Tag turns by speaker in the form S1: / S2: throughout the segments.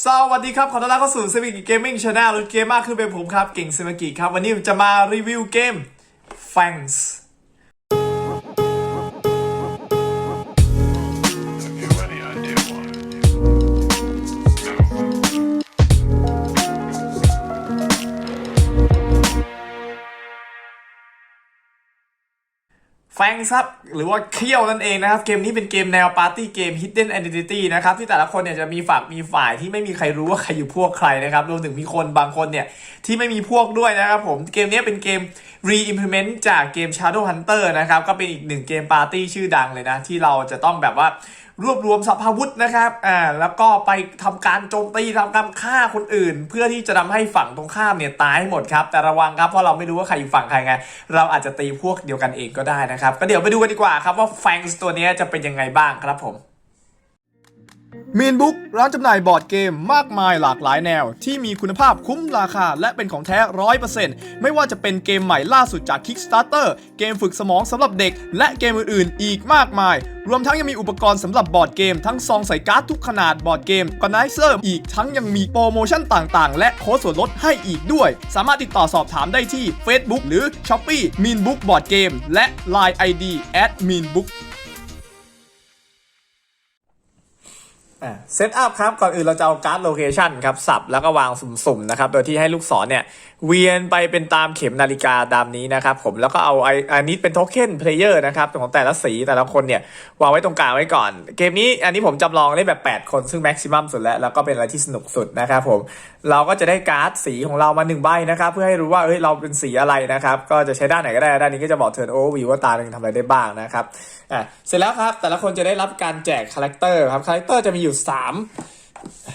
S1: สวัสดีครับ ขอต้อนรับเข้าสู่ Civic Gaming Channel หรือเกมมากขึ้นเป็นผมครับ เก่งซิมากิครับ วันนี้ผมจะมารีวิวเกม Fangs ฟงซับหรือว่าเคี่ยวนั่นเองนะครับ เกมนี้เป็นเกมแนวปาร์ตี้เกม Hidden Identity นะครับ ที่แต่ละคนเนี่ยจะมีฝักมีฝ่ายที่ไม่มีใครรู้ว่าใครอยู่พวกใครนะครับรวมถึงมีคนบางคนเนี่ย ที่ไม่มีพวกด้วยนะครับผมเกมนี้เป็นเกม re-implement จากเกม Shadow Hunter นะครับ ก็เป็นอีกหนึ่งเกมปาร์ตี้ชื่อดังเลยนะ ที่เราจะต้องแบบว่า รวบรวมสภาวุธนะครับ อ่า แล้วก็ไปทำการโจมตีทำการฆ่าคนอื่น เพื่อที่จะทำให้ฝั่งตรงข้ามเนี่ยตายให้หมดครับ แต่ระวังครับเพราะเราไม่รู้ว่าใครอยู่ฝั่งใครไง เราอาจจะตีพวกเดียวกันเองก็ได้นะครับ ก็เดี๋ยวไปดูกันดีกว่าครับว่าแฟงส์ตัวนี้จะเป็นยังไงบ้างครับผม มีนบุ๊กร้านจำหน่ายบอร์ดเกมมากมายหลากหลายแนว ที่มีคุณภาพคุ้มราคาและเป็นของแท้ร้อยเปอร์เซ็นต์ไม่ว่าจะเป็นเกมใหม่ล่าสุดจาก Kickstarter เกมฝึกสมองสำหรับเด็ก และเกมอื่นๆ อีกมากมาย รวมทั้งยังมีอุปกรณ์สำหรับบอร์ดเกม ทั้งซองใส่การ์ดทุกขนาดบอร์ดเกมก n ไนเซอร์อีกทั้งยังมีโปรโมชั่นต่างๆ และโค้ดส่วนลดให้อีกด้วย สามารถติดต่อสอบถามได้ที่ Facebook หรือ Shopee Meanbook Board Game และ Line ID @meanbook เซตอัพครับ ก่อนอื่นเราจะเอาการ์ดโลเคชันครับ สับแล้วก็วางสุ่มๆนะครับ โดยที่ให้ลูกศรเนี่ย เวียนไปเป็นตามเข็มนาฬิกาตามนี้นะครับผมแล้วก็เอาไออันนี้เป็นโทเค็นเพลเยอร์นะครับของแต่ละสีแต่ละคนเนี่ยวางไว้ตรงกลางไว้ก่อน เกมนี้อันนี้ผมจำลองได้แบบ 8 คนซึ่งแม็กซิมัมสุดแล้ว แล้วก็เป็นอะไรที่สนุกสุดนะครับผมเราก็จะได้การ์ดสีของเรามาหนึ่งใบนะครับเพื่อให้รู้ว่าเอ้ยเราเป็นสีอะไรนะครับก็จะใช้ด้านไหนก็ได้ด้านนี้ก็จะบอกเทิร์นโอเวอร์วิวว่าตาหนึ่งทำอะไรได้บ้างนะครับอะเสร็จแล้วครับแต่ละคนจะได้รับการแจกคาแรคเตอร์ครับคาแรคเตอร์จะมีอยู่ 3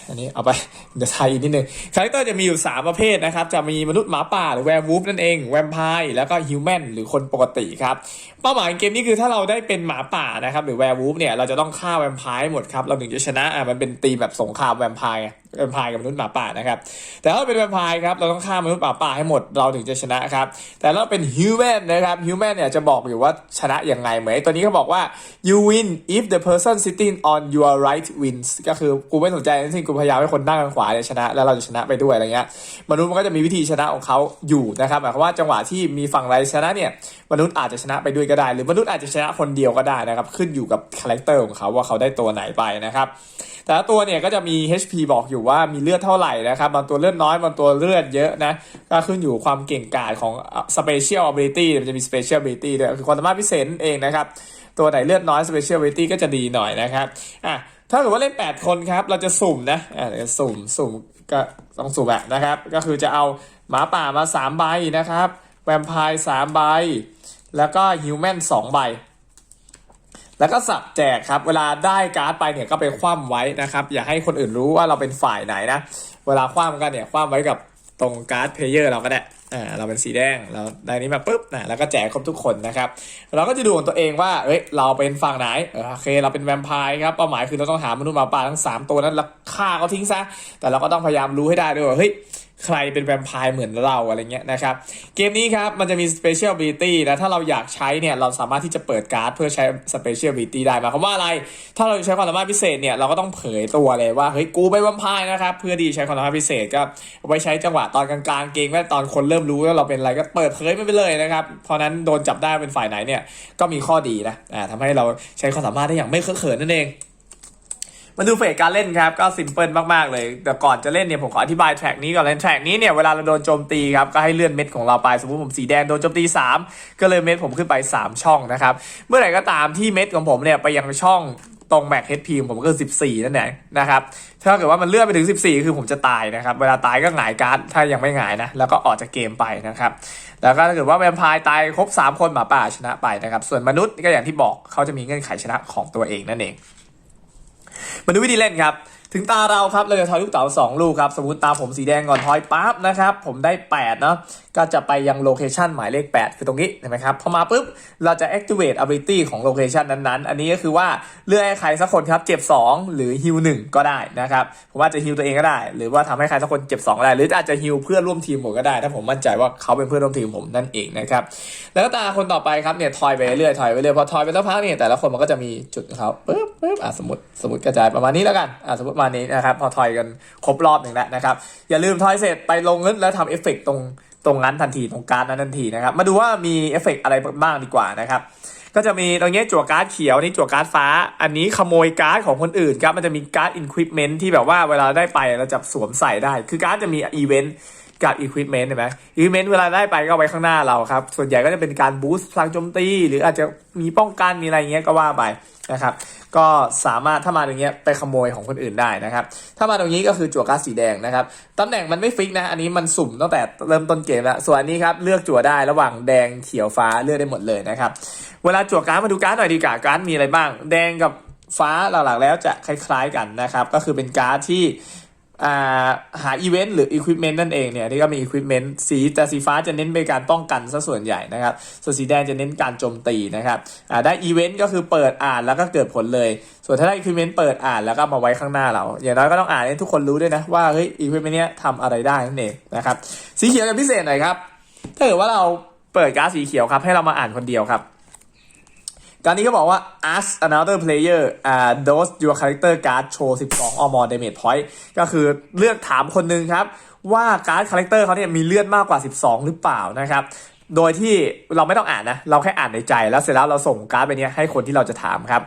S1: อันนี้เอาไปเดี๋ยวไทยอีกนิดนึงคาแรคเตอร์จะมีอยู่ 3 ประเภทนะครับ จะมีมนุษย์หมาป่าหรือแวร์วูฟนั่นเอง แวมไพร์แล้วก็ฮิวแมนหรือคนปกติครับ เป้าหมายเกมนี้คือถ้าเราได้เป็นหมาป่านะครับหรือแวร์วูฟเนี่ยเราจะต้องฆ่าแวมไพร์หมดครับ เราถึงจะชนะอะมันเป็นตีมแบบสงครามแวมไพร์แวมไพร์กับมนุษย์หมาป่านะครับ แต่ถ้าเป็นแวมไพร์ครับเราต้องฆ่ามนุษย์หมาป่าให้หมดเราถึงจะชนะครับ แต่ถ้าเป็นฮิวแมนนะครับฮิวแมนเนี่ยจะบอกอยู่ว่าชนะยังไงเหมือนตัวนี้เขาบอกว่า you win if the person sitting on your right wins ก็คือกูไม่สนใจทั้งสิ้นกูพยายามให้คนนั่งทางขวาเนี่ยชนะ แล้วเราจะชนะไปด้วยอะไรเงี้ยมนุษย์มันก็จะมีวิธีชนะของเขาอยู่นะครับหมายความว่าจังหวะที่มีฝั่งใดชนะเนี่ยมนุษย์อาจจะชนะไปด้วยก็ได้ หรือมนุษย์อาจจะชนะคนเดียวก็ได้นะครับขึ้นอยู่กับคาแรคเตอร์ของเขาว่าเขาได้ตัวไหนไปนะครับ แต่ละตัวเนี่ยก็จะมี HP บอกอยู่ว่ามีเลือดเท่าไหร่นะครับ บางตัวเลือดน้อย บางตัวเลือดเยอะนะ ก็ขึ้นอยู่ความเก่งกาจของ Special Ability มันจะมี Special Ability ด้วยคือความสามารถพิเศษเองนะครับ ตัวไหนเลือดน้อย Special Ability ก็จะดีหน่อยนะครับอะถ้าเกิดว่าเล่น 8 คนครับ เราจะสุ่มนะอ่าเดี๋ยวสุ่มสุ่มก็ต้องสุ่มอะนะครับ ก็คือจะเอาหมาป่ามา 3 ใบนะครับ แวมไพร์3ใบ แล้วก็ฮิวแมน2ใบ แล้วก็สับแจกครับ เวลาได้การ์ดไปเนี่ยก็ไปคว่ำไว้นะครับ อย่าให้คนอื่นรู้ว่าเราเป็นฝ่ายไหนนะ เวลาคว่ำกันเนี่ยคว่ำไว้กับตรงการ์ดเพลเยอร์เราก็ได้ อ่า เราเป็นสีแดง เราได้นี้มาปุ๊บนะแล้วก็แจกครบทุกคนนะครับ เราก็จะดูของตัวเองว่า เอ้ย เราเป็นฝั่งไหน โอเค เราเป็นแวมไพร์ครับ เป้าหมายคือเราต้องหามนุษย์หมาป่าทั้ง 3 ตัวนั้นแล้วฆ่าเขาทิ้งซะ แต่เราก็ต้องพยายามรู้ให้ได้ด้วยว่า เฮ้ย ใครเป็นแวมไพร์เหมือนเราอะไรเงี้ยนะครับ เกมนี้ครับมันจะมี Special Ability นะถ้าเราอยากใช้เนี่ยเราสามารถที่จะเปิดการ์ดเพื่อใช้ Special Ability ได้หมายความว่าอะไร ถ้าเราใช้ความสามารถพิเศษเนี่ยเราก็ต้องเผยตัวเลยว่าเฮ้ยกูเป็นแวมไพร์นะครับเพื่อดีใช้ความสามารถพิเศษก็ไว้ใช้จังหวะตอนกลางๆเกมว่าตอนคนเริ่มรู้ว่าเราเป็นอะไรก็เปิดเผยมันไปเลยนะครับเพราะนั้นโดนจับได้เป็นฝ่ายไหนเนี่ยก็มีข้อดีนะอ่าทำให้เราใช้ความสามารถได้อย่างไม่เคอะเขินนั่นเอง มาดูเฟสการเล่นครับก็ซิมเพิลมากๆเลย แต่ก่อนจะเล่นเนี่ยผมขออธิบายแทร็กนี้ก่อนเลยแทร็กนี้เนี่ยเวลาเราโดนโจมตีครับก็ให้เลื่อนเม็ดของเราไปสมมติผมสีแดงโดนโจมตี 3 ก็เลยเม็ดผมขึ้นไป 3 ช่องนะครับ เมื่อไหร่ก็ตามที่เม็ดของผมเนี่ยไปยังช่องตรงแม็กเฮดพีของผมก็คือ14 นั่นเองนะครับ ถ้าเกิดว่ามันเลื่อนไปถึง 14 คือผมจะตายนะครับ เวลาตายก็หงายการ์ด ถ้ายังไม่หงายนะ แล้วก็ออกจากเกมไปนะครับ แล้วก็ถ้าเกิดว่าแวมไพร์ตายครบ 3 คนหมาป่าชนะไปนะครับ ส่วนมนุษย์ก็อย่างที่บอกเขาจะมีเงื่อนไขชนะของตัวเองนั่นเอง มาดูวิธีเล่นครับ ถึงตาเราครับเราจะทอยลูกเต๋า2ลูกครับ สมมติตาผมสีแดงก่อนทอยปั๊บนะครับ ผมได้8เนาะก็จะไปยังโลเคชันหมายเลข 8 คือตรงนี้เห็นไหมครับพอมาปุ๊บเราจะ activate ability ของโลเคชันนั้นๆ อันนี้ก็คือว่าเลือกให้ใครสักคนครับเจ็บ 2 หรือฮิว1ก็ได้นะครับผมว่าจะฮิวตัวเองก็ได้ หรือว่าทำให้ใครสักคนเจ็บ2ก็ได้ หรืออาจจะฮิวเพื่อนร่วมทีมผมก็ได้ ถ้าผมมั่นใจว่าเขาเป็นเพื่อนร่วมทีมผมนั่นเองนะครับแล้วก็ตาคนต่อไปครับเนี่ยทอยไปเรื่อยทอยไปเรื่อยพอทอยไปสักพักเนี่ยแต่ละคนมันก็จะมีจุดเขาปึ๊บปึ๊บอะสมมติสมมติกระจายประมาณนี้แล้วกันอะสมมติประมาณนี้นะครับ พอทอยกันครบรอบหนึ่งแล้วนะครับ อย่าลืมทอยเสร็จไปลงเงินแล้วทำเอฟเฟกต์ตรงตรงนั้นทันทีตรงการ์ดนั้นทันทีนะครับ มาดูว่ามีเอฟเฟกต์อะไรบ้างดีกว่านะครับ ก็จะมีตรงนี้จั่วการ์ดเขียวนี่จั่วการ์ดฟ้า อันนี้ขโมยการ์ดของคนอื่นครับมันจะมีการ์ดอินควิปเมนที่แบบว่าเวลาได้ไปเราจะสวมใส่ได้ คือการ์ดจะมีอีเวนต์ กับอีควิปเมนต์เห็นไหมอีควิปเมนต์เวลาได้ไปก็ไว้ข้างหน้าเราครับ ส่วนใหญ่ก็จะเป็นการบูสต์พลังโจมตี หรืออาจจะมีป้องกันมีอะไรเงี้ยก็ว่าไปนะครับ ก็สามารถถ้ามาตรงเนี้ยไปขโมยของคนอื่นได้นะครับ ถ้ามาตรงนี้ก็คือจั่วการ์ดสีแดงนะครับ ตำแหน่งมันไม่ฟิกนะ อันนี้มันสุ่มตั้งแต่เริ่มต้นเกมแล้วส่วนนี้ครับเลือกจั่วได้ระหว่างแดงเขียวฟ้าเลือกได้หมดเลยนะครับ เวลาจั่วการ์ดมาดูการ์ดหน่อยดีกว่าการ์ดมีอะไรบ้าง แดงกับฟ้าหลักๆแล้วจะคล้าย ๆกันนะครับ ก็คือเป็นการ์ดที่ หาอีเวนต์หรืออุปกรณ์นั่นเองเนี่ยนี่ก็มีอุปกรณ์สีแต่สีฟ้าจะเน้นไปการป้องกันซะส่วนใหญ่นะครับส่วนสีแดงจะเน้นการโจมตีนะครับได้อีเวนต์ก็คือเปิดอ่านแล้วก็เกิดผลเลย ส่วนถ้าได้อุปกรณ์เปิดอ่านแล้วก็มาไว้ข้างหน้าเรา อย่างน้อยก็ต้องอ่านให้ทุกคนรู้ด้วยนะว่าเฮ้ยอุปกรณ์เนี้ยทำอะไรได้นั่นเองนะครับสีเขียวจะพิเศษหน่อยครับถ้าเกิดว่าเราเปิดการ์ดสีเขียวครับให้เรามาอ่านคนเดียวครับ การนี้ก็บอกว่า ask another player uh dose your character card show 12 or more damage point ก็คือเลือกถามคนหนึ่งครับ ว่าการ์ดคาแรคเตอร์เขาเนี่ยมีเลือดมากกว่า 12 หรือเปล่านะครับ โดยที่เราไม่ต้องอ่านนะ เราแค่อ่านในใจ แล้วเสร็จแล้วเราส่งการ์ดไปเนี้ยให้คนที่เราจะถามครับ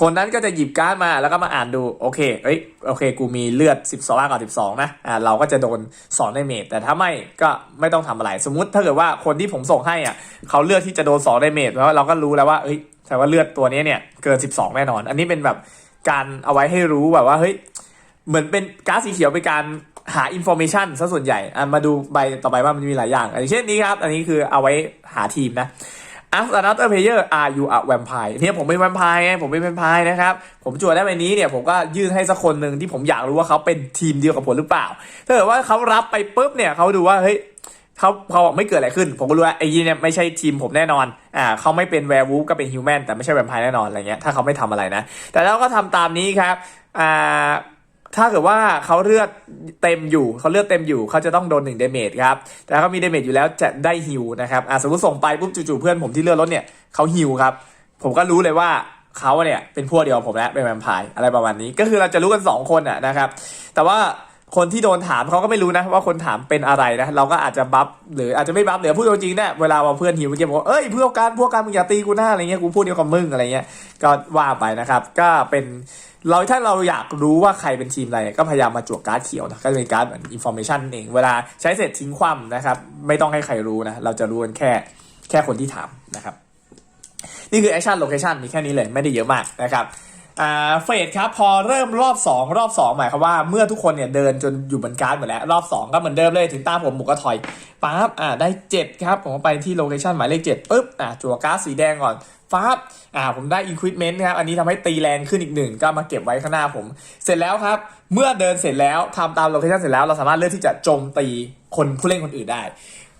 S1: คนนั้นก็จะหยิบการ์ดมาแล้วก็มาอ่านดู โอเค เอ้ย โอเค กูมีเลือด 12มากกว่า 12 นะ อ่า เราก็จะโดนสอนในเมจแต่ถ้าไม่ก็ไม่ต้องทำอะไร สมมุติถ้าเกิดว่าคนที่ผมส่งให้อะเขาเลือกที่จะโดน2ในเมจเพราะเราก็รู้แล้วว่า เอ้ย แต่ว่าเลือดตัวนี้เนี่ยเกิน 12 แน่นอน อันนี้เป็นแบบการเอาไว้ให้รู้แบบว่าเฮ้ยเหมือนเป็นก๊าซสีเขียวเป็นการหาอินโฟเมชันซะส่วนใหญ่อะมาดูใบต่อไปว่ามันมีหลายอย่างอย่างเช่นนี้ครับ อันนี้คือเอาไว้หาทีมนะ As another player are you a vampire เนี่ยผมเป็นแวมไพร์ไงผมเป็นแวมไพร์นะครับ ผมจวดได้ใบนี้เนี่ยผมก็ยื่นให้สักคนหนึ่งที่ผมอยากรู้ว่าเขาเป็นทีมเดียวกับผมหรือเปล่า ถ้าเกิดว่าเขารับไปปุ๊บเนี่ยเขาดูว่าเฮ้ย เขาเขาบอกไม่เกิดอะไรขึ้น ผมก็รู้ว่าไอ้ยี่เนี่ยไม่ใช่ทีมผมแน่นอนอ่าเขาไม่เป็นแวร์วูฟก็เป็นฮิวแมนแต่ไม่ใช่แวมไพร์แน่นอนอะไรเงี้ยถ้าเขาไม่ทำอะไรนะ แต่เราก็ทำตามนี้ครับอ่าถ้าเกิดว่าเขาเลือดเต็มอยู่เขาเลือดเต็มอยู่เขาจะต้องโดนหนึ่งเดเมจครับ แต่เขามีเดเมจอยู่แล้วจะได้ฮิวนะครับอ่าสมมติส่งไปปุ๊บจู่ๆเพื่อนผมที่เลือดลดเนี่ยเขาฮิวครับ ผมก็รู้เลยว่าเขาเนี่ยเป็นพวกเดียวผมแล้วเป็นแวมไพร์อะไรประมาณนี้ ก็คือเราจะรู้กันสองคนอะนะครับ แต่ว่า คนที่โดนถามเขาก็ไม่รู้นะ ว่าคนถามเป็นอะไรนะ เราก็อาจจะบัฟหรืออาจจะไม่บัฟหรือพูดจริงๆเนี่ยเวลาว่าเพื่อนหิวเมื่อกี้บอกว่าเอ้ยเพื่อนการพวกการมึงอย่าตีกูหน้าอะไรเงี้ยกูพูดเดียวกับมึงอะไรเงี้ยก็ว่าไปนะครับ ก็เป็นเราถ้าเราอยากรู้ว่าใครเป็นทีมอะไร ก็พยายามมาจวกการ์ดเขียวนะก็จะเป็นการ์ดเหมือนอินโฟเมชันเองเวลาใช้เสร็จทิ้งคว่ำนะครับ ไม่ต้องให้ใครรู้นะ เราจะรู้กันแค่แค่คนที่ถามนะครับ นี่คือแอคชั่นโลเคชันมีแค่นี้เลยไม่ได้เยอะมากนะครับ เฟสครับพอเริ่มรอบ 2 รอบ 2 หมายความว่าเมื่อทุกคนเนี่ยเดินจนอยู่บนการ์ดหมดแล้ว รอบ 2 ก็เหมือนเดิมเลยถึงตาผมหมูก็ถอยปั๊บอ่าได้ 7 ครับ ผมไปที่โลเคชันหมายเลข7ปุ๊บอ่าจั่วการ์ดสีแดงก่อนปั๊บอ่าผมได้อีควิปเมนต์ครับ อันนี้ทำให้ตีแรงขึ้นอีกหนึ่ง ก็มาเก็บไว้ข้างหน้าผม เสร็จแล้วครับ เมื่อเดินเสร็จแล้วทำตามโลเคชันเสร็จแล้ว เราสามารถเลือกที่จะโจมตีคนผู้เล่นคนอื่นได้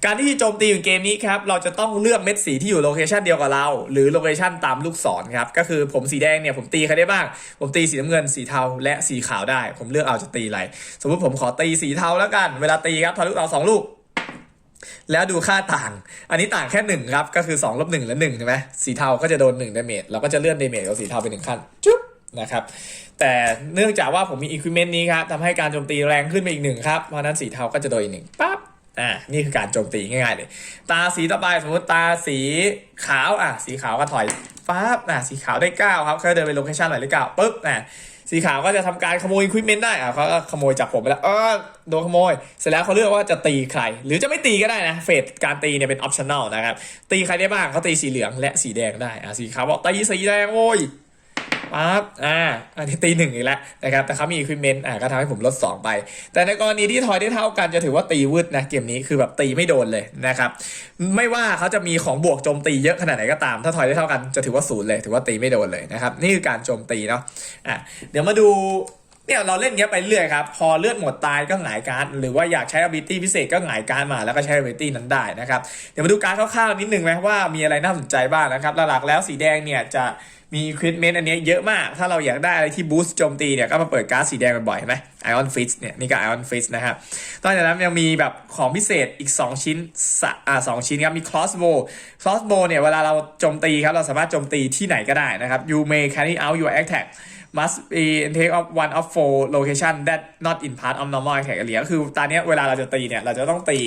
S1: การที่โจมตีอยู่เกมนี้ครับ เราจะต้องเลือกเม็ดสีที่อยู่โลเคชันเดียวกับเรา หรือโลเคชันตามลูกศรครับ ก็คือผมสีแดงเนี่ยผมตีใครได้บ้าง ผมตีสีน้ำเงินสีเทาและสีขาวได้ ผมเลือกเอาจะตีอะไร สมมติผมขอตีสีเทาแล้วกัน เวลาตีครับทะลุเราสองลูก แล้วดูค่าต่าง อันนี้ต่างแค่หนึ่งครับ ก็คือ2ลบหนึ่งและหนึ่งใช่ไหมสีเทาก็จะโดน1ดาเมจเราก็จะเลื่อนดาเมจของสีเทาไปหนึ่งขั้นจุ๊บนะครับแต่เนื่องจากว่าผมมีอุปกรณ์นี้ครับทำให้การโจมตีแรงขึ้นไปอีกหนึ่งครับเพราะนั้นสีเทาก็จะโดนอีกหนึ่งปั๊บ อ่านี่คือการโจมตีง่ายๆเลย ตาสีต่อไปสมมติตาสีขาวอะสีขาวก็ถอยปั๊บอะสีขาวได้เก้าครับเขาเดินไปโลเคชันหมายเลขเก้าปุ๊บอะสีขาวก็จะทำการขโมยควิปเมนต์ได้อะเขาก็ขโมยจากผมไปแล้วเออโดนขโมย เสร็จแล้วเขาเลือกว่าจะตีใคร หรือจะไม่ตีก็ได้นะ เฟสการตีเนี่ยเป็นออปชั่น l นะครับ ตีใครได้บ้างเขาตีสีเหลืองและสีแดงได้อะสีขาวบอกตีสีแดงโว้ย ปั๊บอ่าอันนี้ตีหนึ่งอีกแล้วนะครับแต่เขามีอุปกรณ์อ่าก็ทำให้ผมลด 2 ไป แต่ในกรณีที่ทอยได้เท่ากันจะถือว่าตีวืดนะเกมนี้คือแบบตีไม่โดนเลยนะครับไม่ว่าเขาจะมีของบวกโจมตีเยอะขนาดไหนก็ตาม ถ้าทอยได้เท่ากันจะถือว่าศูนย์เลยถือว่าตีไม่โดนเลยนะครับนี่คือการโจมตีเนาะอะเดี๋ยวมาดู เนี่ยเราเล่นเงี้ยไปเรื่อยครับ พอเลือดหมดตายก็หงายการ์ดหรือว่าอยากใช้ ability พิเศษก็หงายการ์ดมาแล้วก็ใช้ ability นั้นได้นะครับ เดี๋ยวมาดูการ์ดคร่าวๆนิดนึงไหมว่ามีอะไรน่าสนใจบ้างนะครับหลักๆแล้วสีแดงเนี่ยจะมีควิดเมนต์อันนี้เยอะมาก ถ้าเราอยากได้อะไรที่บูสต์โจมตีเนี่ย ก็มาเปิดการ์ดสีแดงบ่อยๆเห็นไหม Ion Fist เนี่ย นี่ก็ Ion Fist นะครับตอนจากนั้นยังมีแบบของพิเศษอีก 2 ชิ้นสอ่าสองชิ้นครับ มี crossbow crossbow เนี่ย เวลาเราโจมตีครับ เราสามารถโจมตีที่ไหนก็ได้นะครับ you may carry out your attack must be in take of one of four location that not in part of normal attack area ก็คือตอนนี้เวลาเราจะตีเนี่ย เราจะต้องตี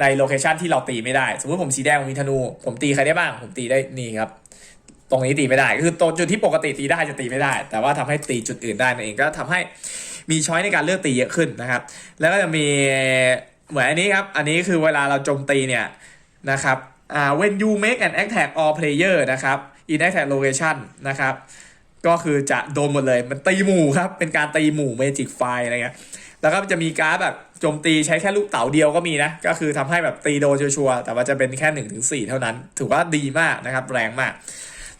S1: ในโลเคชันที่เราตีไม่ได้ สมมติผมสีแดงผมมีธนู ผมตีใครได้บ้าง ผมตีได้นี่ครับ ตรงนี้ตีไม่ได้ คือตรงจุดที่ปกติตีได้จะตีไม่ได้ แต่ว่าทำให้ตีจุดอื่นได้นั่นเอง ก็ทำให้มีช้อยในการเลือกตีเยอะขึ้นนะครับ แล้วก็จะมีเหมือนอันนี้ครับ อันนี้คือเวลาเราโจมตีเนี่ยนะครับอ่า when you make an attack all player นะครับ in attack location นะครับ ก็คือจะโดนหมดเลยมันตีหมู่ครับ เป็นการตีหมู่ Magic Fire อะไรเงี้ยแล้วก็จะมีการ์ดแบบโจมตีใช้แค่ลูกเต๋าเดียวก็มีนะ ก็คือทำให้แบบตีโดนชัวร์แต่ว่าจะเป็นแค่1นถึงสเท่านั้น ถือว่าดีมากนะครับ แรงมาก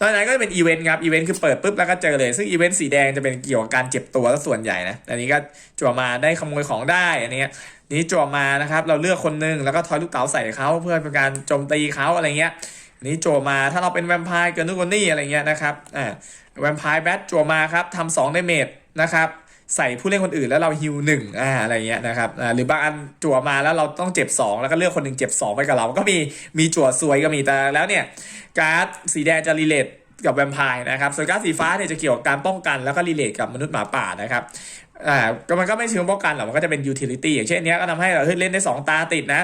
S1: ตอนนั้นก็จะเป็นอีเวนต์ครับอีเวนต์คือเปิดปุ๊บแล้วก็เจอเลย ซึ่งอีเวนต์สีแดงจะเป็นเกี่ยวกับการเจ็บตัวซะส่วนใหญ่นะอันนี้ก็จั่วมาได้ขโมยของได้อันนี้นี้จั่วมานะครับ เราเลือกคนหนึงแล้วก็ทอยลูกเต๋าใส่เขาเพื่อเป็นการโจมตีเขาอะไรเงี้ยนนี้จั่วมาถ้าเราเป็นแวมไพร์เกินนู่นกนนี่อะไรเงี้ยนะครับอ่า แวมไพร์แบทจั่วมาครับทำสองดาเมจนะครับใส่ผู้เล่นคนอื่นแล้วเราฮิวหนึ่งอ่าอะไรเงี้ยนะครับอ่าหรือบางอันจั่วมาแล้วเราต้องเจ็บ 2 แล้วก็เลือกคนหนึ่งเจ็บ 2 ไปกับเรา ก็มีมีจั่วซวยก็มีแต่แล้วเนี่ยการ์ดสีแดงจะรีเลทกับแวมไพร์นะครับส่วนการ์ดสีฟ้าเนี่ยจะเกี่ยวกับการป้องกันแล้วก็รีเลทกับมนุษย์หมาป่านะครับ อ่าก็มันก็ไม่เชิงป้องกันหรอกมันก็จะเป็นยูทิลิตี้อย่างเช่นเนี้ยก็ทำให้เราเฮ้ยเล่นได้ 2 ตาติดนะ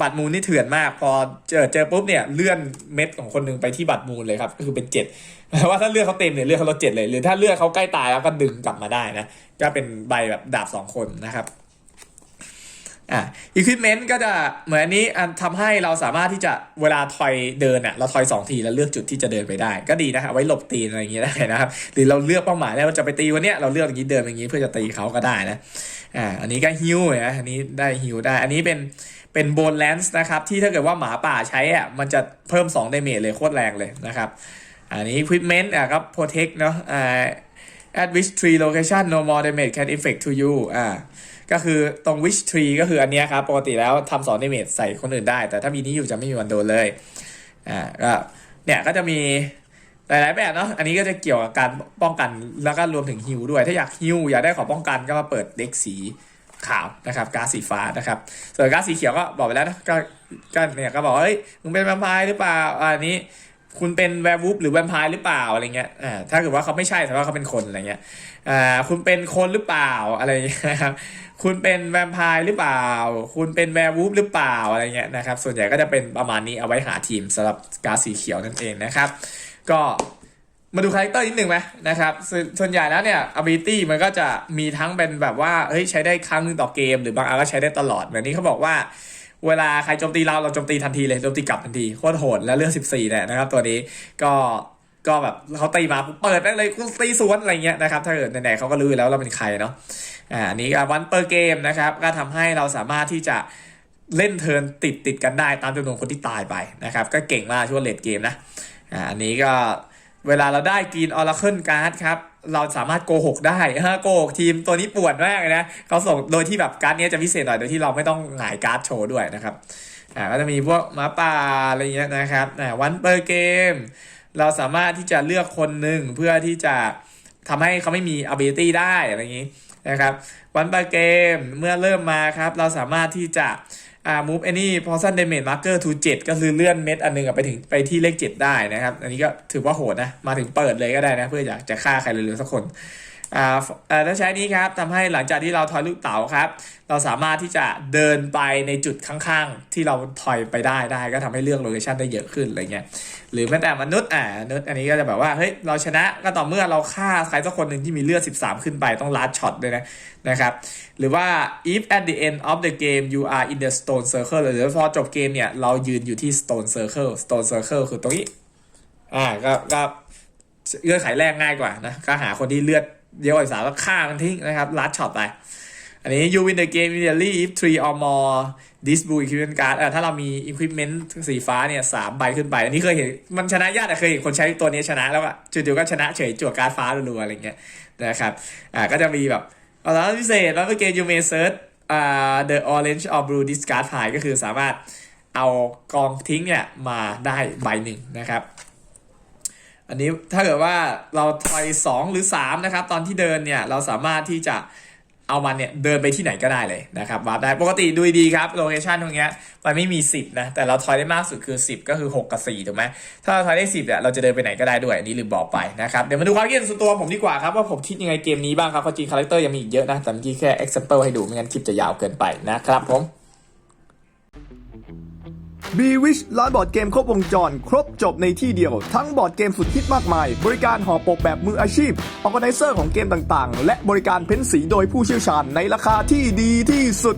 S1: บัตรมูลนี่เถื่อนมาก พอเจอเจอปุ๊บเนี่ยเลื่อนเม็ดของคนหนึงไปที่บัตรมูลเลยครับก็คือเป็นเจ็ดแปลว่าถ้าเลือดเขาเต็มเนี่ยเลือดเขาลดเจ็ดเลย หรือถ้าเลือดเขาใกล้ตายแล้วก็ดึงกลับมาได้นะ ก็เป็นใบแบบดาบสองคนนะครับ อะอีควิปเมนต์ก็จะเหมือนอันนี้อันทำให้เราสามารถที่จะเวลาทอยเดินอะเราทอยสองทีแล้วเลือกจุดที่จะเดินไปได้ ก็ดีนะฮะไว้หลบตีนอะไรอย่างเงี้ยได้นะครับ หรือเราเลือกเป้าหมายแล้วว่าจะไปตีวันเนี้ยเราเลือกอย่างนี้เดินอย่างนี้เพื่อจะตีเขาก็ได้นะอ่าอันนี้ก็ฮิวนะอันนี้ได้ฮิวได้ อันนี้เป็นเป็นโบนแลนส์นะครับที่ถ้าเกิดว่าหมาป่าใช้อะมันจะเพิ่ม2 d a m a g e เลยโคตรแรงเลยนะครับ อันนี้ equipment อะครับ protect เนาะอ่า at which tree location no more damage can effect to you อ่าก็คือตรง wish tree ก็คืออันนี้ครับ ปกติแล้วทำสอน damage ใส่คนอื่นได้ แต่ถ้ามีนี้อยู่จะไม่มีวันโดนเลยอ่าก็เนี่ยก็จะมีหลายๆแบบเนาะ อันนี้ก็จะเกี่ยวกับการป้องกันแล้วก็รวมถึงฮิวด้วย ถ้าอยากฮิวอยากได้ของป้องกันก็มาเปิดเด็กสีขาวนะครับก๊าซสีฟ้านะครับ ส่วนก๊าซสีเขียวก็บอกไปแล้วนะก็ก็เนี่ยก็บอกเฮ้ยมึงเป็นแวมไพร์หรือเปล่าอันนี้ คุณเป็นแวร์วูฟหรือแวมไพร์หรือเปล่าอะไรเงี้ยอ่าถ้าเกิดว่าเขาไม่ใช่แต่ว่าเขาเป็นคนอะไรเงี้ยอ่าคุณเป็นคนหรือเปล่าอะไรเงี้ยนะครับคุณเป็นแวมไพร์หรือเปล่า คุณเป็นแวร์วูฟหรือเปล่าอะไรเงี้ยนะครับส่วนใหญ่ก็จะเป็นประมาณนี้เอาไว้หาทีมสำหรับกาสีเขียวนั่นเองนะครับ ก็มาดูคาแรคเตอร์นิดหนึ่งไหมนะครับส่วนใหญ่แล้วเนี่ย ability มันก็จะมีทั้งเป็นแบบว่าเฮ้ยใช้ได้ครั้งหนึงต่อเกม หรือบางอันก็ใช้ได้ตลอดแบบนี้เขาบอกว่า เวลาใครโจมตีเราเราโจมตีทันทีเลยโจมตีกลับทันทีโคตรโหดแล้วเรื่อง14เนี่ยนะครับ ตัวนี้ก็ก็แบบเขาตีมาเปิดได้เลยกูตีสวนอะไรเงี้ยนะครับถ้าเกิดไหนๆเขาก็รู้อยู่แล้วเราเป็นใครเนาะอ่าอันนี้วันเปอร์เกมนะครับก็ทำให้เราสามารถที่จะเล่นเทิร์นติดติดกันได้ตามจำนวนคนที่ตายไปนะครับก็เก่งมากช่วงเลดเกมนะอ่าอันนี้ก็เวลาเราได้กรีนออร์เคิลการ์ดครับ เราสามารถโกหกได้ฮะโกหกทีมตัวนี้ปวดมากนะเขาส่งโดยที่แบบการ์ดเนี้ยจะพิเศษหน่อยโดยที่เราไม่ต้องหงายการ์ดโชว์ด้วยนะครับอ่าก็จะมีพวกหมาป่าอะไรเงี้ยนะครับอ่าวันเปอร์เกม เราสามารถที่จะเลือกคนหนึ่งเพื่อที่จะทำให้เขาไม่มี ability ได้อะไรอย่างนี้นะครับวันเปอร์เกมเมื่อเริ่มมาครับ เราสามารถที่จะ อ่า move any poison damage marker to 7ก็คือเลื่อนเม็ดอันหนึงไปถึงไปที่เลข 7 ได้นะครับ อันนี้ก็ถือว่าโหดนะ มาถึงเปิดเลยก็ได้นะ เพื่ออยากจะฆ่าใครเร็วๆสักคน อ่าอ่าถ้าใช้นี้ครับทำให้หลังจากที่เราทอยลูกเต๋าครับ เราสามารถที่จะเดินไปในจุดข้างๆ ที่เราทอยไปได้ได้ ก็ทำให้เลือกโลเคชันได้เยอะขึ้นอะไรเงี้ยหรือแม้แต่มนุษย์อ่ามนุษย์อันนี้ก็จะแบบว่าเฮ้ยเราชนะก็ต่อเมื่อเราฆ่าใครสักคนหนึ่งที่มีเลือด 13 ขึ้นไปต้องลัดช็อตด้วยนะนะครับหรือว่า if at the end of the game you are in the stone circle หรือพอจบเกมเนี่ยเรายืนอยู่ที่ stone circle stone circle คือตรงนี้อ่าก็ก็เงื่อนไขแรกง่ายกว่านะก็หาคนที่เลือด เยอะกว่าสามแล้วฆ่ามันทิ้งนะครับลัดช็อตไป อันนี้ you win the game immediately if three or more this blue equipment card ถ้าเรามี equipment สีฟ้าเนี่ยสามใบขึ้นไป อันนี้เคยเห็น มันชนะยากแต่เคยเห็นคนใช้ตัวนี้ชนะแล้วอะจู่ๆก็ชนะเฉยจั่วการ์ดฟ้ารัวๆอะไรเงี้ยนะครับอ่าก็จะมีแบบเอาละพิเศษแล้วก็เกม you may search อ่า the orange or blue discard pile ก็คือสามารถเอากองทิ้งเนี่ยมาได้ใบหนึ่งนะครับ อันนี้ถ้าเกิดว่าเราทอย 2 หรือ 3 นะครับ ตอนที่เดินเนี่ยเราสามารถที่จะเอามันเนี่ยเดินไปที่ไหนก็ได้เลยนะครับวาร์ปได้ปกติดูดีครับโลเคชันตรงเนี้ยมันไม่มี 10 นะ แต่เราทอยได้มากสุดคือ 10 ก็คือ 6 กับ4ถูกไหมถ้าเราทอยได้ 10เนี่ยเราจะเดินไปไหนก็ได้ด้วยอันนี้ลืมบอกไปนะครับ เดี๋ยวมาดูความคิดเห็นส่วนตัวผมดีกว่าครับ ว่าผมคิดยังไงเกมนี้บ้างครับเพราะจริงคาแรคเตอร์ยังมีอีกเยอะนะ แต่เมื่อกี้แค่ example ให้ดูไม่งั้นคลิปจะยาวเกินไปนะครับผม
S2: b w i s h ร้านบอร์ดเกมครบวงจร ครบจบในที่เดียว ทั้งบอร์ดเกมสุดฮิตมากมาย บริการห่อปกแบบมืออาชีพออ g a ไนเซอร์ของเกมต่างๆ และบริการเพ้นสีโดยผู้เชี่ยวชาญในราคาที่ดีที่สุด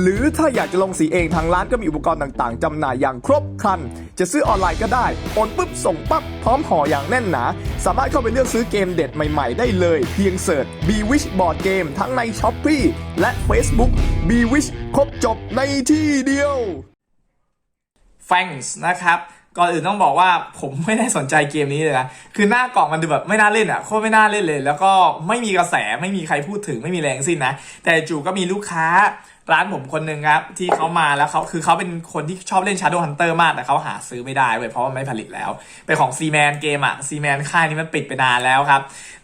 S2: หรือถ้าอยากจะลงสีเองทางร้านก็มีอุปกรณ์ต่างๆจำหน่ายอย่างครบครัน จะซื้อออนไลน์ก็ได้โอนปุ๊บส่งปั๊บพร้อมห่ออย่างแน่นหนา สามารถเข้าไปเลือกซื้อเกมเด็ดใหม่ๆ ได้เลย เพียงเสิร์ช b w i s h Board Game ทั้งใน s h อ p e e และ Facebook b w i s h ครบจบในที่เดียว
S1: f a n g s นะครับก่อนอื่นต้องบอกว่าผมไม่ได้สนใจเกมนี้เลยนะ คือหน้ากล่องมันดูแบบไม่น่าเล่นอะ โคตรไม่น่าเล่นเลย แล้วก็ไม่มีกระแส ไม่มีใครพูดถึง ไม่มีแรงสิ้นนะ แต่จู่ก็มีลูกค้าร้านผมคนหนึ่งครับที่เขามาแล้วเขาคือเขาเป็นคนที่ชอบเล่น Shadow Hunter มากแต่เขาหาซื้อไม่ได้เว้ยเพราะว่าไม่ผลิตแล้ว เป็นของ c m a n เกมอะ c m a n ค่ายนี้มันปิดไปนานแล้วครับ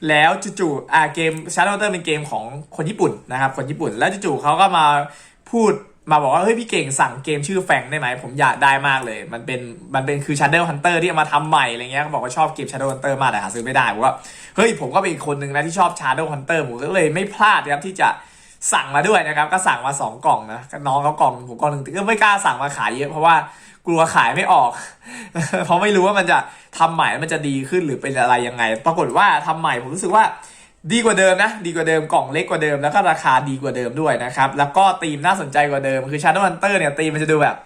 S1: แล้วจู่ๆอ่าเกม Shadow Hunter เป็นเกมของคนญี่ปุ่นนะครับคนญี่ปุ่น แล้วจู่ๆเขาก็มาพูด มาบอกว่าเฮ้ยพี่เก่งสั่งเกมชื่อแฟงได้ไหมผมอยากได้มากเลย มันเป็นมันเป็นคือ Shadow Hunter ที่มาทำใหม่อะไรเงี้ยเขาบอกว่าชอบเกม Shadow Hunter มากแต่หาซื้อไม่ได้ผมว่าเฮ้ยผมก็เป็นอีกคนหนึ่งนะที่ชอบ Shadow Hunter ผมก็เลยไม่พลาดนะครับที่จะสั่งมาด้วยนะครับก็สั่งมา 2 กล่องนะน้องเขากล่องผมกล่องหนึ่งก็ไม่กล้าสั่งมาขายเยอะเพราะว่ากลัวขายไม่ออก เพราะไม่รู้ว่ามันจะทำใหม่มันจะดีขึ้นหรือเป็นอะไรยังไง ปรากฏว่าทำใหม่ผมรู้สึกว่า ดีกว่าเดิมนะ ดีกว่าเดิมกล่องเล็กกว่าเดิมแล้วก็ราคาดีกว่าเดิมด้วยนะครับ แล้วก็ธีมน่าสนใจกว่าเดิมคือ Shadow Hunter เนี่ยธีมมันจะดูแบบ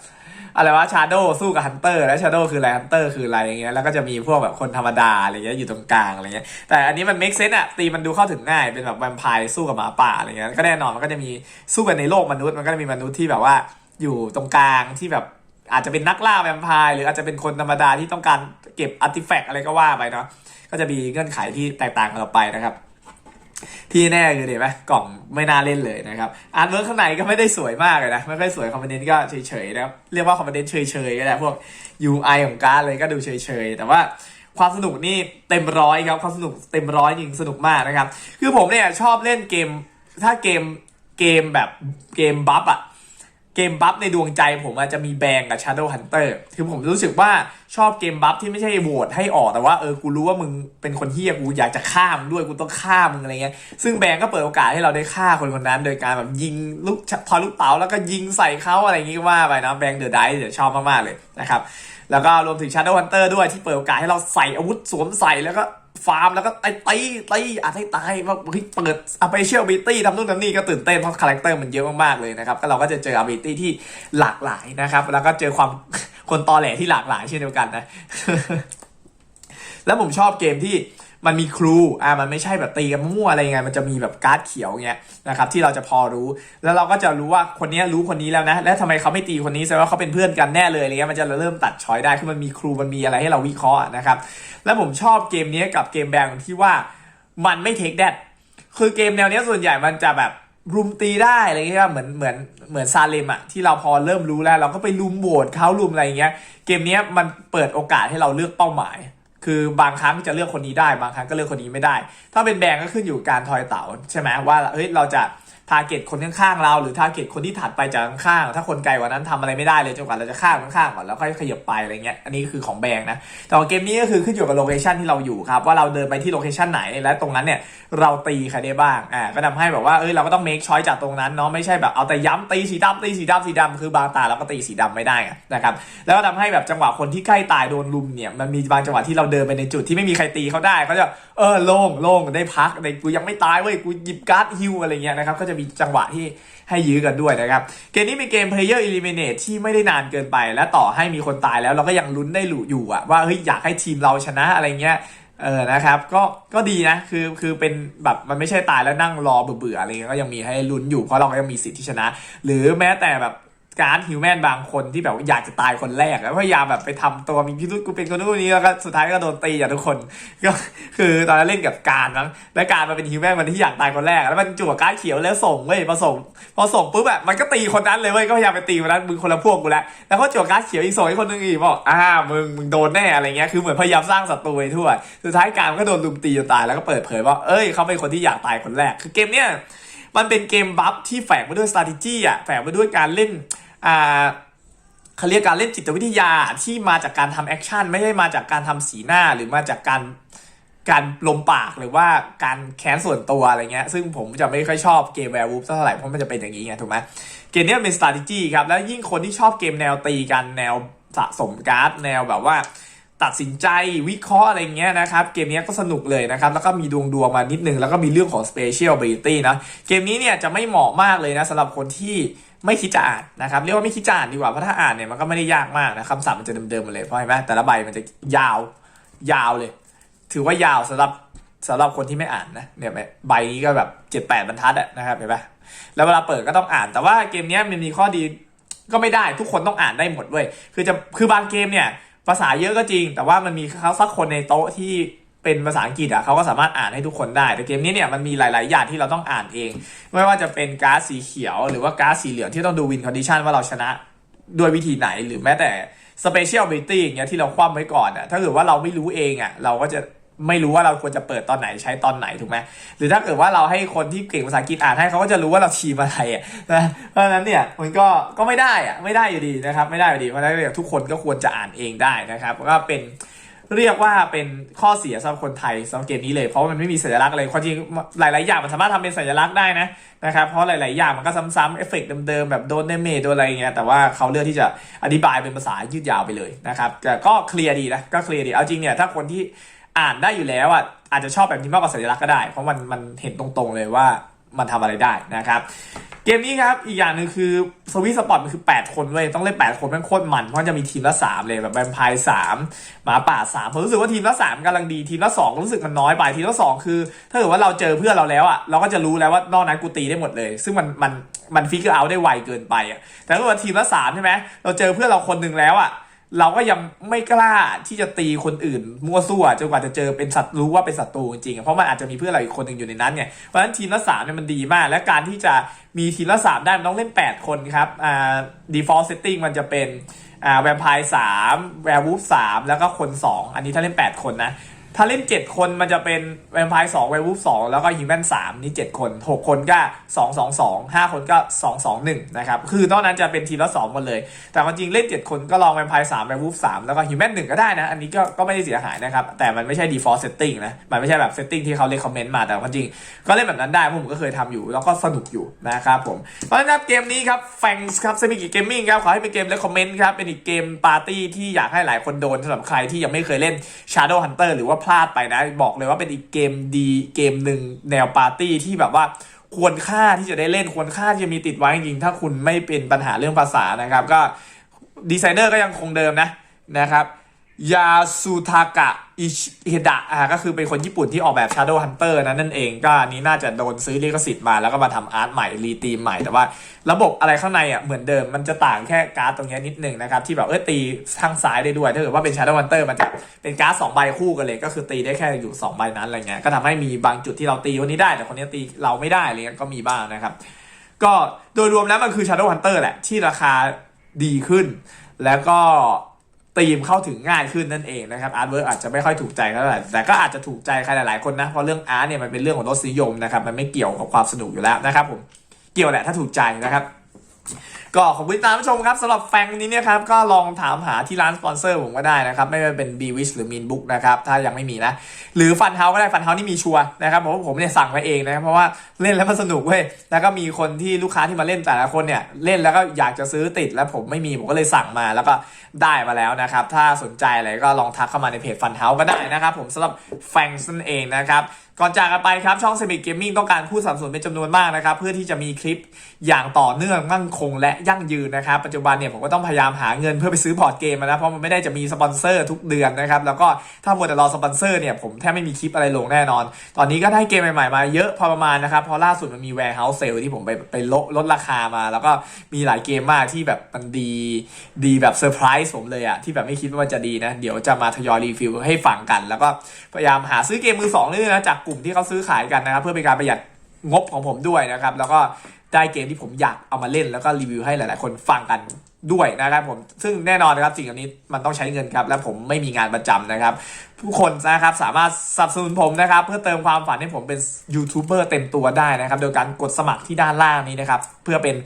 S1: อะไรวะ Shadow สู้กับ Hunter แล้ว Shadow คืออะไร Hunter คืออะไรอย่างเงี้ยแล้วก็จะมีพวกแบบคนธรรมดาอะไรเงี้ยอยู่ตรงกลางอะไรเงี้ยแต่อันนี้มัน make sense อะตีมมันดูเข้าถึงง่ายเป็นแบบแวมไพร์สู้กับหมาป่าอะไรเงี้ยก็แน่นอนมันก็จะมีสู้กันในโลกมนุษย์มันก็จะมีมนุษย์ที่แบบว่าอยู่ตรงกลางที่แบบอาจจะเป็นนักล่าแวมไพร์หรืออาจจะเป็นคนธรรมดาที่ต้องการเก็บอาร์ติแฟกต์อะไรก็ว่าไปเนาะก็จะมีเงื่อนไขที่แตกต่างกันออกไปนะครับ ที่แน่คือเห็นไหมกล่องไม่น่าเล่นเลยนะครับอาร์ตเวิร์กข้างในก็ไม่ได้สวยมากเลยนะ ไม่ค่อยสวยคอมโพเนนต์ก็เฉยๆนะครับ เรียกว่าคอมโพเนนต์เฉยๆก็ได้พวก UI ของการ์ดเลยก็ดูเฉยๆ แต่ว่าความสนุกนี่เต็มร้อยครับความสนุกเต็มร้อยจริงสนุกมากนะครับ คือผมเนี่ยชอบเล่นเกมถ้าเกมเกมแบบเกมบัฟอะ มบัฟในดวงใจผมอาจจะมีแบงกับ Shadow Hunter คือผมรู้สึกว่าชอบเกมบัฟที่ไม่ใช่โหวตให้ออกแต่ว่าเออกูรู้ว่ามึงเป็นคนเฮี้ยกูอยากจะฆ่ามึงด้วยกูต้องฆ่ามึงอะไรเงี้ยซึ่งแบงก็เปิดโอกาสให้เราได้ฆ่าคนคนนั้น โดยการแบบยิงลูกทอลูกเต๋าแล้วก็ยิงใส่เขาอะไรอย่างงี้ว่าไปนะแบงเดอะไดเดี๋ยวชอบมากๆเลยนะครับแล้วก็รวมถึง Shadow Hunter ด้วยที่เปิดโอกาสให้เราใส่อาวุธสวมใส่แล้วก็ ฟาร์มแล้วก็ตีตีตีอาจให้ตายว่าเฮ้ยเปิดอเปเชียลบิตี้ทำนู่นทำนี่ก็ตื่นเต้นเพราะคาแรคเตอร์มันเยอะมากๆเลยนะครับก็เราก็จะเจออบิตี้ที่หลากหลายนะครับ แล้วก็เจอความคนตอแหลที่หลากหลายเช่นเดียวกันนะ แล้วผมชอบเกมที่ มันมีครูอ่ามันไม่ใช่แบบตีกันมั่วอะไรยังไง มันจะมีแบบการ์ดเขียวเงี้ยนะครับที่เราจะพอรู้ แล้วเราก็จะรู้ว่าคนนี้รู้คนนี้แล้วนะ แล้วทำไมเขาไม่ตีคนนี้แสดงว่าเขาเป็นเพื่อนกันแน่เลยอะไรเงี้ยมันจะเริ่มตัดช้อยได้คือมันมีครูมันมีอะไรให้เราวิเคราะห์นะครับ แล้วผมชอบเกมนี้กับเกมแบงที่ว่ามันไม่เทคแดดคือเกมแนวนี้ส่วนใหญ่มันจะแบบรุมตีได้อะไรเงี้ยเหมือนเหมือนเหมือนซาเลมอะที่เราพอเริ่มรู้แล้ว เราก็ไปรุมโหวตเขารุมอะไรเงี้ยเกมเนี้ยมันเปิดโอกาสให้เราเลือกเป้าหมาย คือบางครั้งจะเลือกคนนี้ได้บางครั้งก็เลือกคนนี้ไม่ได้ ถ้าเป็นแบงก์ก็ขึ้นอยู่การทอยเต๋าใช่ไหมว่าเฮ้ยเราจะ ทาร์เก็ตคนข้างๆเราหรือทาร์เก็ตคนที่ถัดไปจากข้างๆถ้าคนไกลกว่านั้นทำอะไรไม่ได้เลยจนกว่าเราจะข้ามข้างๆก่อนแล้วค่อยขยับไปอะไรเงี้ยอันนี้คือของแบงก์นะแต่เกมนี้ก็คือขึ้นอยู่กับโลเคชันที่เราอยู่ครับว่าเราเดินไปที่โลเคชันไหนและตรงนั้นเนี่ยเราตีใครได้บ้างอ่าก็ทำให้แบบว่าเอ้ยเราก็ต้องเมคช้อยจากตรงนั้นเนาะไม่ใช่แบบเอาแต่ย้ำตีสีดำตีสีดำสีดำคือบางตาเราก็ตีสีดำไม่ได้นะครับแล้วก็ทำให้แบบจังหวะคนที่ใกล้ตายโดนลุมเนี่ยมันมีบางจังหวะที่เราเดินไปในจุดที่ไม่มีใครตีเขาได้เขาจะเออโล่งโล่งได้พักในกูยังไม่ตายเว้ยกูหยิบการ์ดฮิวอะไรเงี้ยนะครับก็จะมีจังหวะที่ให้ยื้อกันด้วยนะครับ เกมนี้เป็นเกม Player Eliminate ที่ไม่ได้นานเกินไป และต่อให้มีคนตายแล้วเราก็ยังลุ้นได้หลุอยู่อะว่าเฮ้ยอยากให้ทีมเราชนะอะไรเงี้ยเออนะครับก็ก็ดีนะคือคือเป็นแบบมันไม่ใช่ตายแล้วนั่งรอเบื่อๆอะไรเงี้ยก็ยังมีให้ลุ้นอยู่เพราะเราก็ยังมีสิทธิ์ที่ชนะ หรือแม้แต่แบบ การฮิวแมนบางคนที่แบบอยากจะตายคนแรกแล้วพยายามแบบไปทำตัวมีพิรุษกูเป็นคนนู้นนี้แล้วก็สุดท้ายก็โดนตีอย่างทุกคนก็คือตอนนั้นเล่นกับการนะและการมาเป็นฮิวแมนมันที่อยากตายคนแรก แล้วมันจั่วการเขียวแล้วส่งเว้ยพอส่งพอส่งปุ๊บแบบมันก็ตีคนนั้นเลยเว้ยก็พยายามไปตีคนนั้นมึงคนละพวกกูแล้วแล้วก็จั่วการเขียวอีกส่งให้คนนึงอีกบอกอ่ามึงมึงโดนแน่อะไรเงี้ยคือเหมือนพยายามสร้างศัตรูไปทั่วสุดท้ายการมันก็โดนลุมตีจนตายแล้วก็เปิดเผยว่าเอ้ยเขาเป็นคนที่อยากตายคนแรก คือเกมเนี้ยมันเป็นเกมบัฟที่แฝงไปด้วย strategy อะแฝงไปด้วยการเล่น อ่าเขาเรียกการเล่นจิตวิทยาที่มาจากการทำแอคชั่นไม่ใช่มาจากการทำสีหน้าหรือมาจากการการลมปากหรือว่าการแค้นส่วนตัวอะไรเงี้ย ซึ่งผมจะไม่ค่อยชอบเกมแวร์วูฟเท่าไหร่เพราะมันจะเป็นอย่างนี้ไงถูกไหมเกมนี้เป็น strategy ครับ แล้วยิ่งคนที่ชอบเกมแนวตีกันแนวสะสมการ์ดแนวแบบว่า ตัดสินใจวิเคราะห์อะไรเงี้ยนะครับ เกมนี้ก็สนุกเลยนะครับ แล้วก็มีดวงดวงมานิดนึง แล้วก็มีเรื่องของ Special Ability นะ เกมนี้เนี่ยจะไม่เหมาะมากเลยนะสำหรับคนที่ ไม่คิดจะอ่านนะครับเรียกว่าไม่คิดจะอ่านดีกว่าเพราะถ้าอ่านเนี่ยมันก็ไม่ได้ยากมากนะคำศัพท์มันจะเดิมๆมาเลยเพราะเห็นไหมแต่ละใบมันจะยาวยาวเลย ถือว่ายาวสำหรับสำหรับคนที่ไม่อ่านนะเนี่ยใบนี้ก็แบบเจ็ดแปดบรรทัดอะนะครับเห็นไหมแล้วเวลาเปิดก็ต้องอ่าน แต่ว่าเกมเนี้ยมันมีข้อดีก็ไม่ได้ทุกคนต้องอ่านได้หมดเว้ยคือจะคือบางเกมเนี่ยภาษาเยอะก็จริง แต่ว่ามันมีเขาสักคนในโต๊ะที่ เป็นภาษาอังกฤษอะเขาก็สามารถอ่านให้ทุกคนได้ แต่เกมนี้เนี่ยมันมีหลาย ๆ อย่างที่เราต้องอ่านเอง ไม่ว่าจะเป็นการ์ดสีเขียว หรือว่าการ์ดสีเหลืองที่ต้องดูวินคอนดิชันว่าเราชนะด้วยวิธีไหนหรือแม้แต่สเปเชียลบิตี้อย่างเงี้ยที่เราคว่ำไว้ก่อนอะถ้าเกิดว่าเราไม่รู้เองอะเราก็จะไม่รู้ว่าเราควรจะเปิดตอนไหนใช้ตอนไหนถูกไหมหรือถ้าเกิดว่าเราให้คนที่เก่งภาษาอังกฤษอ่านให้เขาก็จะรู้ว่าเราทีมอะไรอะนะเพราะฉะนั้นเนี่ยมันก็ก็ไม่ได้อะไม่ได้อยู่ดีนะครับไม่ได้อยู่ดีเพราะฉะนั้นทุกคนก็ควรจะอ่านเองได้นะครับก็เป็น เรียกว่าเป็นข้อเสียสำหรับคนไทยสำหรับเกมนี้เลย เพราะว่ามันไม่มีสัญลักษณ์อะไรความจริงหลาย ๆ อย่างมันสามารถทำเป็นสัญลักษณ์ได้นะนะครับเพราะหลาย ๆ อย่างมันก็ซ้ำๆเอฟเฟกต์เดิม ๆ แบบโดนเดเมจโดนอะไรเงี้ยแต่ว่าเขาเลือกที่จะอธิบายเป็นภาษายืดยาวไปเลยนะครับแต่ก็เคลียร์ดีนะก็เคลียร์ดีเอาจริงเนี่ยถ้าคนที่อ่านได้อยู่แล้วอะอาจจะชอบแบบนี้มากกว่าสัญลักษณ์ก็ได้ เพราะมันมันเห็นตรง ๆ เลยว่ามันทำอะไรได้นะครับ กมนี้ครับ อีกอย่างหนึ่งคือสวิตสปอร์ตมันคือ 8 คนเว้ยต้องเล่น 8 คนแมันโคตรมัน เพราะจะมีทีมละ 3 เลยแบบแวมไพร์สามหมาป่าสามผมรู้สึกว่าทีมละ 3กำลังดีทีมละ 2 รู้สึกมันน้อยไปทีมละ 2 คือ ถ้าเกิดว่าเราเจอเพื่อนเราแล้วอะเราก็จะรู้แล้วว่านอกนั้นกูตีได้หมดเลย ซึ่งมันมันมันฟิกเกอร์เอาได้ไวเกินไปอะแต่ถ้าเกิดว่าทีมละ3ใช่ไหมเราเจอเพื่อนเราคนหนึ่งแล้วอะ เราก็ยังไม่กล้าที่จะตีคนอื่น มั่วซั่วจนกว่าจะเจอเป็นสัตว์รู้ว่าเป็นศัตรูจริงๆเพราะมันอาจจะมีเพื่อนเราอีกคนหนึ่งอยู่ในนั้นไงเพราะฉะนั้นทีมละสามเนี่ยมันดีมาก และการที่จะมีทีมละสามได้มันต้องเล่น 8 คนครับอ่า default setting มันจะเป็นอ่าแวมไพร์สามแวร์วูฟสามแล้วก็คน 2 อันนี้ถ้าเล่น 8 คนนะ ถ้าเล่น 7 คนมันจะเป็นแวมไพร์สองแวร์วูฟสองแล้วก็ฮิวแมนสามนี่ 7 คน 6 คนก็ 2 2 2 5 คนก็ 2 2 1 นะครับ คือนอกนั้นจะเป็นทีละ2หมดเลย แต่ความจริงเล่น 7 คนก็ลองแวมไพร์สามแวร์วูฟสามแล้วก็ฮิวแมนหนึ่งก็ได้นะ อันนี้ก็ก็ไม่ได้เสียหายนะครับ แต่มันไม่ใช่ default setting นะ มันไม่ใช่แบบ setting ที่เขาเล c คอมเมนต์มาแต่ความจริงก็เล่นแบบนั้นได้ผมก็เคยทำอยู่แล้วก็สนุกอยู่นะครับผมเพราะฉะนั้นเกมนี้ครับแฟงส์ครับเซมิกิเกมมิ่งครับขอให้เป็นเกมเล c คอมเมนต์ครับเป็นอีกเกมปาร์ตี้ที่อยากให้หลายคนโดนสำหรับใครที่ยังไม่เคยเล่น Shadow Hunter หรือว่าพลาดไปนะ บอกเลยว่าเป็นอีกเกมดีเกมหนึ่งแนวปาร์ตี้ที่แบบว่าควรค่าที่จะได้เล่นควรค่าที่จะมีติดไว้จริงถ้าคุณไม่เป็นปัญหาเรื่องภาษานะครับ ก็ดีไซเนอร์ก็ยังคงเดิมนะนะครับ ยาสุทากะอิเฮดะอ่าก็คือเป็นคนญี่ปุ่นที่ออกแบบ Shadow Hunter นั้นนั่นเอง ก็อันนี้น่าจะโดนซื้อลิขสิทธิ์มาแล้วก็มาทำอาร์ตใหม่ รีตีมใหม่แต่ว่า ระบบอะไรข้างในอะเหมือนเดิมมันจะต่างแค่การ์ดตรงนี้นิดหนึ่งนะครับ ที่แบบเออตีทางซ้ายได้ด้วย ถ้าเกิดว่าเป็น Shadow Hunter มันจะเป็นการ์ดสองใบคู่กันเลย ก็คือตีได้แค่อยู่สองใบนั้นอะไรเงี้ยก็ทำให้มีบางจุดที่เราตีคนนี้ได้ แต่คนนี้ตีเราไม่ได้อะไรเงี้ยก็มีบ้างนะครับก็โดยรวมแล้วมันคือ Shadow Hunter แหละที่ราคาดีขึ้น แล้วก็ ตีมเข้าถึงง่ายขึ้นนั่นเองนะครับอาร์ตเวิร์อาจจะไม่ค่อยถูกใจเท่าไหร่แต่ก็อาจจะถูกใจใครหลายๆคนนะเพราะเรื่องอาร์ตเนี่ยมันเป็นเรื่องของรสนิยมนะครับมันไม่เกี่ยวกับความสนุกอยู่แล้วนะครับผมเกี่ยวแหละถ้าถูกใจนะครับก็ขอบคุณตามผู้ชมครับสำหรับแฟงนี้เนี่ยครับก็ลองถามหาที่ร้านสปอนเซอร์ผมก็ได้นะครับ ไม่ว่าเป็น b w i s h หรือ Mean Book นะครับ ถ้ายังไม่มีนะ หรือฟันเฮาก็ได้ฟันเฮานี่มีชัวร์นะครับผมว่าผมเนี่ยสั่งไปเองนะครับเพราะว่าเล่นแล้วมันสนุกเว้ยแล้วก็มีคนที่ลูกค้าที่มาเล่นแต่ละคนเนี่ยเล่นแล้วก็อยากจะซื้อติดแล้วผมไม่มีผมก็เลยสั่งมาแล้วก็ได้มาแล้วนะครับถ้าสนใจอะไรก็ลองทักเข้ามาในเพจฟันเฮาก็ได้นะครับผมสำหรับแฟงนั่นเองนะครับก่อนจากกันไปครับ ช่อง Semic Gaming ต้องการผู้สนับสนุนเป็นจำนวนมากนะครับเพื่อที่จะมีคลิปอย่างต่อเนื่องมั่นคงและยั่งยืนนะครับ ปัจจุบันเนี่ยผมก็ต้องพยายามหาเงินเพื่อไปซื้อบอร์ดเกมนะเพราะมันไม่ได้จะมีสปอนเซอร์ทุกเดือนนะครับแล้วก็ถ้ามัวแต่รอสปอนเซอร์เนี่ยผมแทบไม่มีคลิปอะไรลงแน่นอน ตอนนี้ก็ได้เกมใหม่ๆมาเยอะพอประมาณนะครับเพราะล่าสุดมันมี warehouse sale ที่ผมไปไปลดลดราคามา แล้วก็มีหลายเกมมากที่แบบมันดีดีแบบเซอร์ไพรส์ผมเลยอะที่แบบไม่คิดว่ามันจะดีนะ เดี๋ยวจะมาทยอยรีวิวให้ฟังกัน แล้วก็พยายามหาซื้อเกมมือสองนี่นะจากกลุ่มที่เขาซื้อขายกันนะครับเพื่อเป็นการประหยัดงบของผมด้วยนะครับ แล้วก็ ได้เกมที่ผมอยากเอามาเล่นแล้วก็รีวิวให้หลาย ๆ คนฟังกันด้วยนะครับผมซึ่งแน่นอนนะครับสิ่งเหล่านี้มันต้องใช้เงินครับ และผมไม่มีงานประจำนะครับ ผู้คนนะครับสามารถสนับสนุนผมนะครับ เพื่อเติมความฝันให้ผมเป็นยูทูบเบอร์เต็มตัวได้นะครับ โดยการกดสมัครที่ด้านล่างนี้นะครับ เพื่อเป็น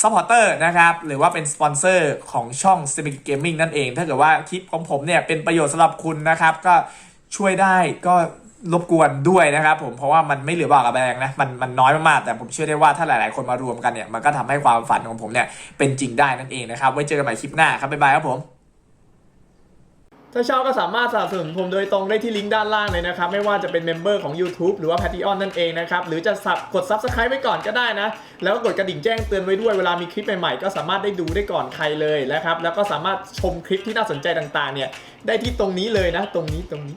S1: ซัพพอร์เตอร์นะครับ หรือว่าเป็นสปอนเซอร์ของช่อง c i v i c Gaming นั่นเอง ถ้าเกิดว่าคลิปของผมเนี่ยเป็นประโยชน์สำหรับคุณนะครับ ก็ช่วยได้ก็ รบกวนด้วยนะครับผมเพราะว่ามันไม่เหลือบากกับแบงนะมันมันน้อยมากๆแต่ผมเชื่อได้ว่าถ้าหลาย ๆ คนมารวมกันเนี่ยมันก็ทำให้ความฝันของผมเนี่ยเป็นจริงได้นั่นเองนะครับ ไว้เจอกันใหม่คลิปหน้าครับบ๊ายบายครับผมถ้าชอบก็สามารถสนับสนุนผมโดยตรงได้ที่ลิงก์ด้านล่างเลยนะครับ ไม่ว่าจะเป็นเมมเบอร์ของ YouTube หรือว่า Patreon นั่นเองนะครับ หรือจะสับกด Subscribe ไว้ก่อนก็ได้นะ แล้วก็กดกระดิ่งแจ้งเตือนไว้ด้วยเวลามีคลิปใหม่ ๆ ก็สามารถได้ดูได้ก่อนใครเลยนะครับ แล้วก็สามารถชมคลิปที่น่าสนใจต่าง ๆ เนี่ย ได้ที่ตรงนี้เลยนะ ตรงนี้ตรงนี้